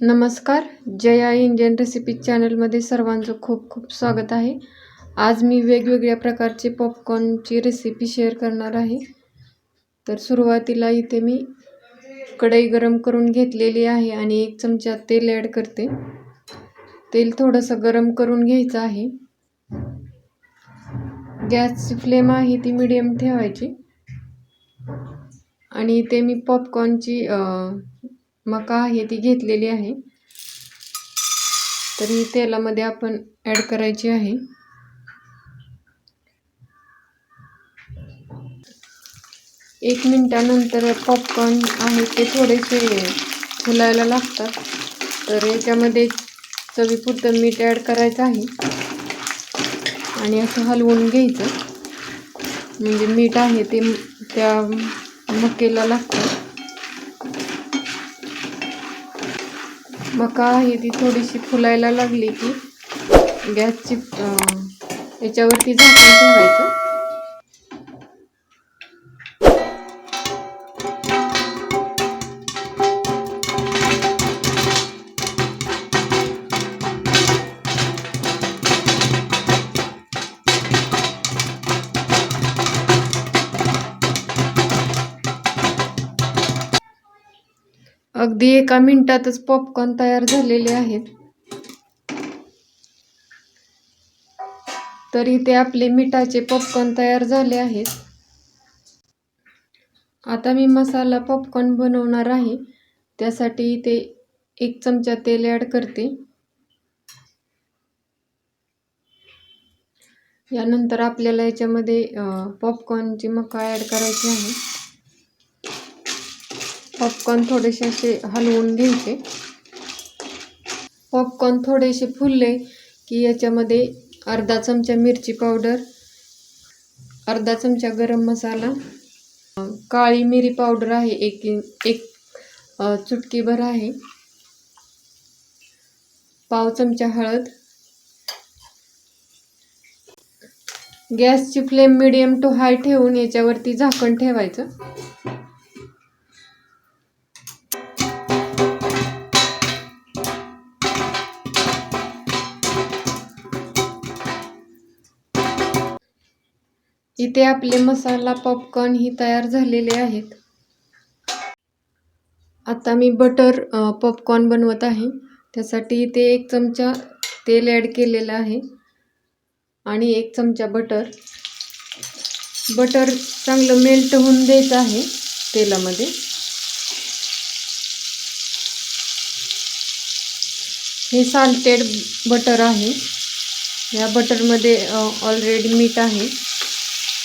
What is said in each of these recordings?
नमस्कार Jaya Indian recipe चॅनलमध्ये सर्वांचं खूप खूप स्वागत आहे. आज मी वेगवेगळ्या प्रकारचे पॉपकॉर्नची रेसिपी शेअर करणार आहे. तर सुरुवातीला इथे मी कढई गरम करून घेतलेली आहे आणि एक चमचा तेल ॲड करते. तेल थोडंसं गरम करून घ्यायचं आहे. गॅसची फ्लेम आहे ती मिडियम ठेवायची. आणि इथे मी पॉपकॉर्नची मका आहे ती घेतलेली आहे. तर ही तेलामध्ये आपण ॲड करायची आहे. एक मिनटानंतर पॉपकॉर्न आहे ते थोडेसे फुलायला लागतात. तर याच्यामध्ये चवीपुरतं मीठ ॲड करायचं आहे. आणि असं हलवून घ्यायचं. म्हणजे मीठ आहे ते त्या मकेला लागतं. मका आहे ती थोडीशी फुलायला लागली की गॅसची याच्यावरती झाकण ठेवायचं. अगदी एका मिनिटातच पॉपकॉर्न तयार झालेले आहेत. तर इथे आपले मिठाचे पॉपकॉर्न तयार झाले आहेत. आता मी मसाला पॉपकॉर्न बनवणार आहे. त्यासाठी इथे एक चमचा तेल ॲड करते. यानंतर आपल्याला याच्यामध्ये पॉपकॉर्नची मका ॲड करायची आहे. पॉपकॉर्न थोडेसे असे हलवून घ्यायचे. पॉपकॉर्न थोडेसे फुलले की याच्यामध्ये अर्धा चमचा मिरची पावडर अर्धा चमचा गरम मसाला काळी मिरी पावडर आहे एक एक चुटकीभर आहे. पाव चमचा हळद. गॅसची फ्लेम मिडियम टू हाय ठेवून याच्यावरती झाकण ठेवायचं. इथे आपले मसाला पॉपकॉर्न ही तयार झालेले आहेत. आता मी बटर पॉपकॉर्न बनवत आहे. त्यासाठी इथे एक चमचा तेल ॲड केलेलं आहे. आणि एक चमचा बटर बटर चांगलं मेल्ट होऊन द्यायचं आहे तेलामध्ये. हे साल्टेड बटर आहे. या बटरमध्ये ऑलरेडी मीठ आहे.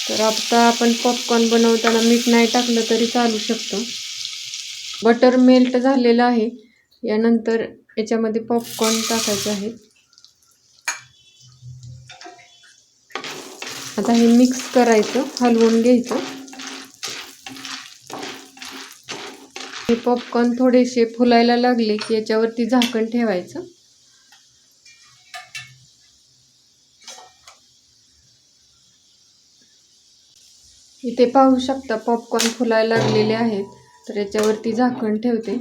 तर आता आपण पॉपकॉर्न बनवताना मीठ नाही टाकलं तरी चालू शकतं. बटर मेल्ट झालेलं आहे. यानंतर याच्यामध्ये पॉपकॉर्न टाकायचं आहे. आता हे मिक्स करायचं हलवून घ्यायचं. हे पॉपकॉर्न थोडेसे फुलायला लागले की याच्यावरती झाकण ठेवायचं. इथे पाहू शकता पॉपकॉर्न फुलायला लागलेले आहेत. तर याच्यावरती झाकण ठेवते.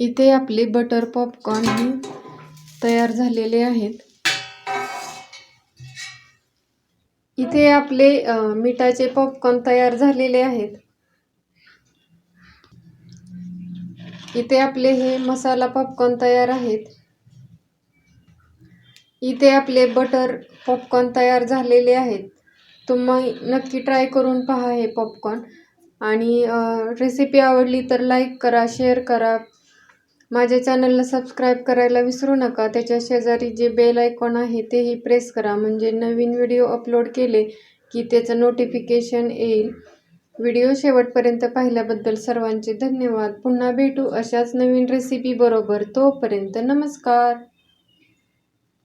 इथे आपले बटर पॉपकॉर्न ही तयार झालेले आहेत. इथे आपले मिठाचे पॉपकॉर्न तयार झालेले आहेत. इथे आपले हे मसाला पॉपकॉर्न तयार आहेत. इथे आपले बटर पॉपकॉर्न तयार झालेले आहेत. तुम्ही नक्की ट्राय करून पहा हे पॉपकॉर्न आणि रेसिपी आवडली तर लाईक करा शेअर करा. माझ्या चॅनलला सबस्क्राईब करायला विसरू नका. त्याच्या शेजारी जे बेल आयकॉन आहे तेही प्रेस करा. म्हणजे नवीन व्हिडिओ अपलोड केले की त्याचं नोटिफिकेशन येईल. व्हिडिओ शेवटपर्यंत पाहिल्याबद्दल सर्वांचे धन्यवाद. पुन्हा भेटू अशाच नवीन रेसिपी बरोबर. तोपर्यंत नमस्कार.